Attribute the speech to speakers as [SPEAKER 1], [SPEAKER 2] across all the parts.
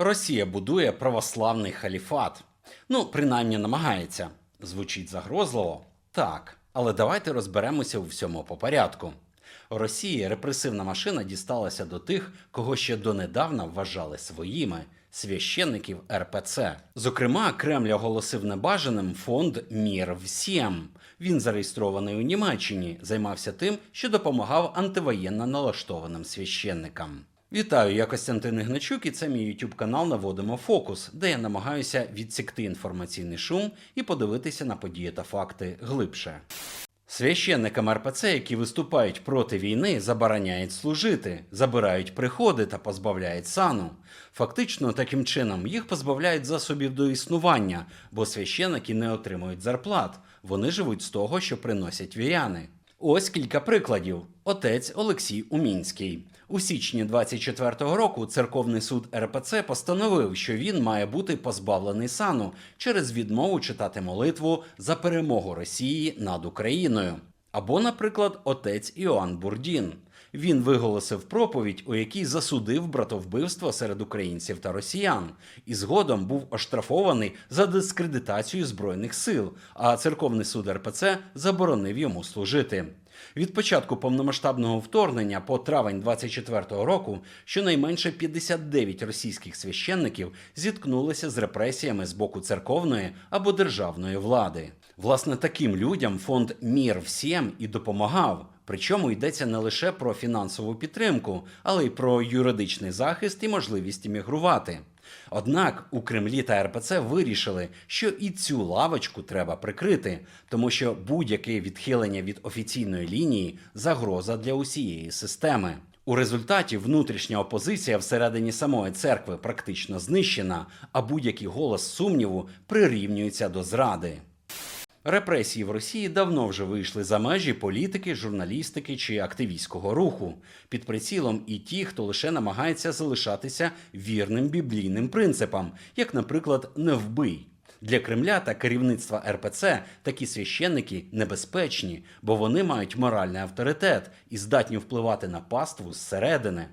[SPEAKER 1] Росія будує православний халіфат. Ну, принаймні намагається. Звучить загрозливо? Так. Але давайте розберемося у всьому по порядку. Росії репресивна машина дісталася до тих, кого ще донедавна вважали своїми священників РПЦ. Зокрема, Кремль оголосив небажаним фонд Мір всім. Він зареєстрований у Німеччині, займався тим, що допомагав антивоєнно налаштованим священникам. Вітаю, я Костянтин Ігначук, і це мій YouTube канал Наводимо фокус, де я намагаюся відсікти інформаційний шум і подивитися на події та факти глибше. Священникам РПЦ, які виступають проти війни, забороняють служити, забирають приходи та позбавляють сану. Фактично, таким чином їх позбавляють засобів до існування, бо священники не отримують зарплат. Вони живуть з того, що приносять віряни. Ось кілька прикладів. Отець Олексій Умінський. У січні 24-го року церковний суд РПЦ постановив, що він має бути позбавлений сану через відмову читати молитву за перемогу Росії над Україною. Або, наприклад, отець Іоанн Бурдін. Він виголосив проповідь, у якій засудив братовбивство серед українців та росіян, і згодом був оштрафований за дискредитацію збройних сил, а церковний суд РПЦ заборонив йому служити. Від початку повномасштабного вторгнення по травень 24-го року щонайменше 59 російських священників зіткнулися з репресіями з боку церковної або державної влади. Власне, таким людям фонд Мір всім і допомагав. Причому йдеться не лише про фінансову підтримку, але й про юридичний захист і можливість іммігрувати. Однак у Кремлі та РПЦ вирішили, що і цю лавочку треба прикрити, тому що будь-яке відхилення від офіційної лінії загроза для усієї системи. У результаті внутрішня опозиція всередині самої церкви практично знищена, а будь-який голос сумніву прирівнюється до зради. Репресії в Росії давно вже вийшли за межі політики, журналістики чи активістського руху. Під прицілом і ті, хто лише намагається залишатися вірним біблійним принципам, як, наприклад, не вбий. Для Кремля та керівництва РПЦ такі священники небезпечні, бо вони мають моральний авторитет і здатні впливати на паству зсередини.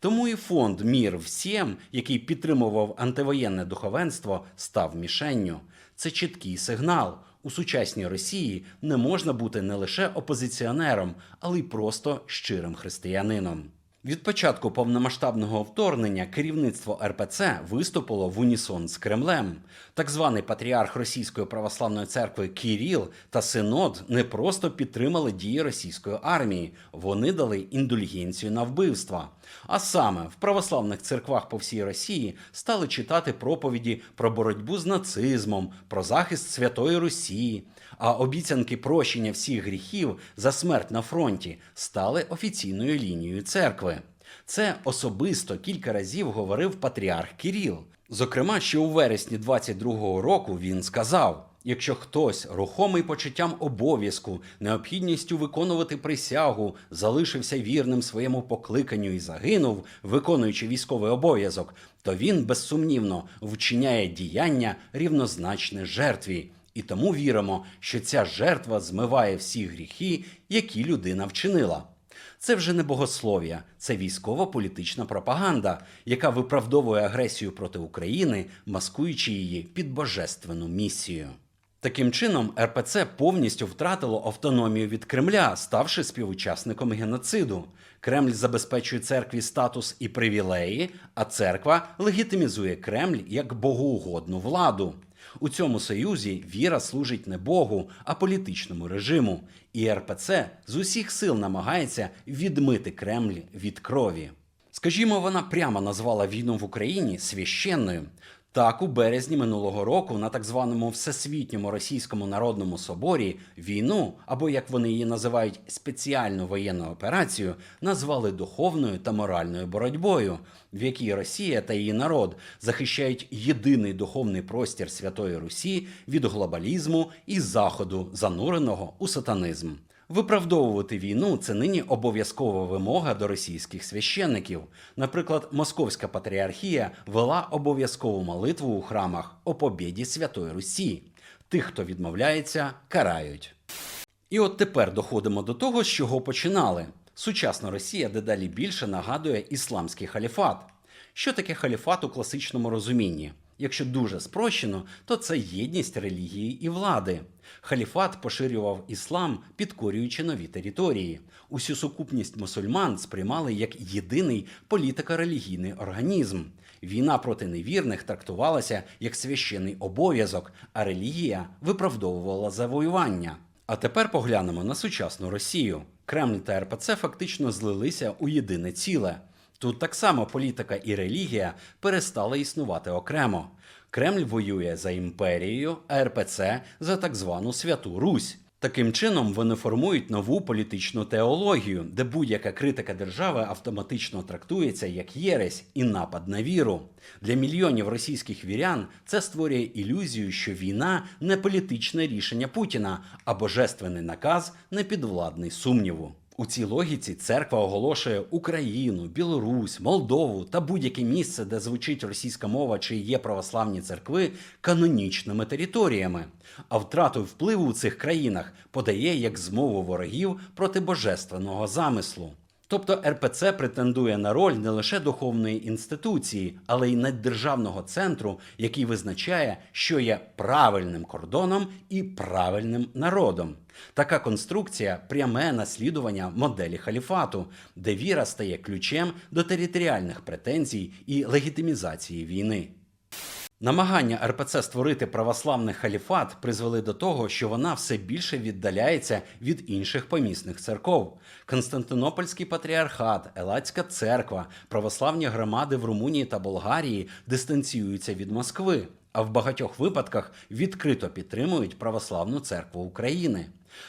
[SPEAKER 1] Тому і фонд Мір всім, який підтримував антивоєнне духовенство, став мішенню. Це чіткий сигнал. У сучасній Росії не можна бути не лише опозиціонером, але й просто щирим християнином. Від початку повномасштабного вторгнення керівництво РПЦ виступило в унісон з Кремлем. Так званий патріарх Російської православної церкви Кіріл та Синод не просто підтримали дії російської армії, вони дали індульгенцію на вбивства. А саме в православних церквах по всій Росії стали читати проповіді про боротьбу з нацизмом, про захист Святої Русі. А обіцянки прощення всіх гріхів за смерть на фронті стали офіційною лінією церкви. Це особисто кілька разів говорив патріарх Кіріл. Зокрема, ще у вересні 22-го року він сказав: якщо хтось рухомий почуттям обов'язку, необхідністю виконувати присягу, залишився вірним своєму покликанню і загинув, виконуючи військовий обов'язок, то він безсумнівно вчиняє діяння рівнозначне жертві. І тому віримо, що ця жертва змиває всі гріхи, які людина вчинила. Це вже не богослов'я, це військово-політична пропаганда, яка виправдовує агресію проти України, маскуючи її під божественну місію. Таким чином, РПЦ повністю втратило автономію від Кремля, ставши співучасником геноциду. Кремль забезпечує церкві статус і привілеї, а церква легітимізує Кремль як богоугодну владу. У цьому союзі віра служить не Богу, а політичному режиму. І РПЦ з усіх сил намагається відмити Кремль від крові. Скажімо, вона прямо назвала війну в Україні священною. Так, у березні минулого року на так званому Всесвітньому Російському народному соборі війну, або як вони її називають спеціальну воєнну операцію, назвали духовною та моральною боротьбою, в якій Росія та її народ захищають єдиний духовний простір Святої Русі від глобалізму і заходу, зануреного у сатанизм. Виправдовувати війну це нині обов'язкова вимога до російських священників. Наприклад, Московська патріархія вела обов'язкову молитву у храмах о побєді Святої Русі. Тих, хто відмовляється, карають. І от тепер доходимо до того, з чого починали. Сучасна Росія дедалі більше нагадує ісламський халіфат. Що таке халіфат у класичному розумінні? Якщо дуже спрощено, то це єдність релігії і влади. Халіфат поширював іслам, підкорюючи нові території. Усю сукупність мусульман сприймали як єдиний політико-релігійний організм. Війна проти невірних трактувалася як священний обов'язок, а релігія виправдовувала завоювання. А тепер поглянемо на сучасну Росію. Кремль та РПЦ фактично злилися у єдине ціле. Тут так само політика і релігія перестали існувати окремо. Кремль воює за імперією, а РПЦ за так звану Святу Русь. Таким чином вони формують нову політичну теологію, де будь-яка критика держави автоматично трактується як єресь і напад на віру. Для мільйонів російських вірян це створює ілюзію, що війна не політичне рішення Путіна, а божественний наказ не підвладний сумніву. У цій логіці церква оголошує Україну, Білорусь, Молдову та будь-яке місце, де звучить російська мова чи є православні церкви, канонічними територіями. А втрату впливу у цих країнах подає як змову ворогів проти божественного замислу. Тобто РПЦ претендує на роль не лише духовної інституції, але й наддержавного центру, який визначає, що є правильним кордоном і правильним народом. Така конструкція пряме наслідування моделі халіфату, де віра стає ключем до територіальних претензій і легітимізації війни. Намагання РПЦ створити православний халіфат призвели до того, що вона все більше віддаляється від інших помісних церков. Константинопольський патріархат, Елацька церква, православні громади в Румунії та Болгарії дистанціюються від Москви, а в багатьох випадках відкрито підтримують православну церкву України.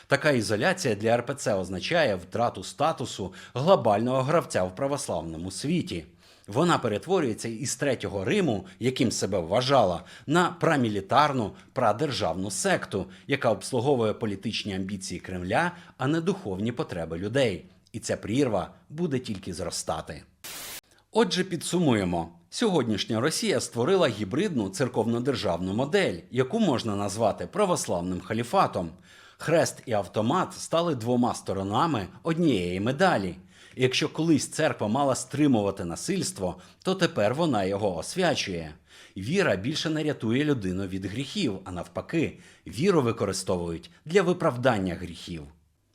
[SPEAKER 1] Така ізоляція для РПЦ означає втрату статусу глобального гравця в православному світі. Вона перетворюється із третього Риму, яким себе вважала, на прамілітарну прадержавну секту, яка обслуговує політичні амбіції Кремля, а не духовні потреби людей. І ця прірва буде тільки зростати. Отже, підсумуємо. Сьогоднішня Росія створила гібридну церковно-державну модель, яку можна назвати православним халіфатом. Хрест і автомат стали двома сторонами однієї медалі. Якщо колись церква мала стримувати насильство, то тепер вона його освячує. Віра більше не рятує людину від гріхів, а навпаки, віру використовують для виправдання гріхів.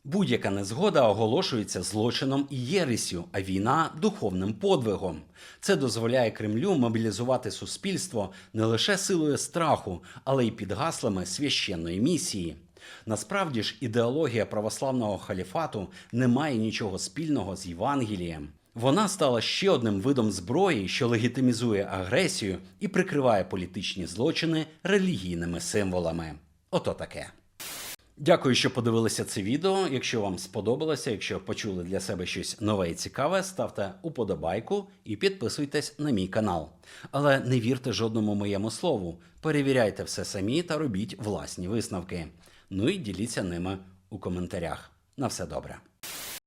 [SPEAKER 1] Будь-яка незгода оголошується злочином і єресю, а війна духовним подвигом. Це дозволяє Кремлю мобілізувати суспільство не лише силою страху, але й під гаслами священної місії. Насправді ж ідеологія православного халіфату не має нічого спільного з Євангелієм. Вона стала ще одним видом зброї, що легітимізує агресію і прикриває політичні злочини релігійними символами. Ото таке. Дякую, що подивилися це відео. Якщо вам сподобалося, якщо почули для себе щось нове і цікаве, ставте уподобайку і підписуйтесь на мій канал. Але не вірте жодному моєму слову. Перевіряйте все самі та робіть власні висновки. Ну і діліться ними у коментарях. На все добре.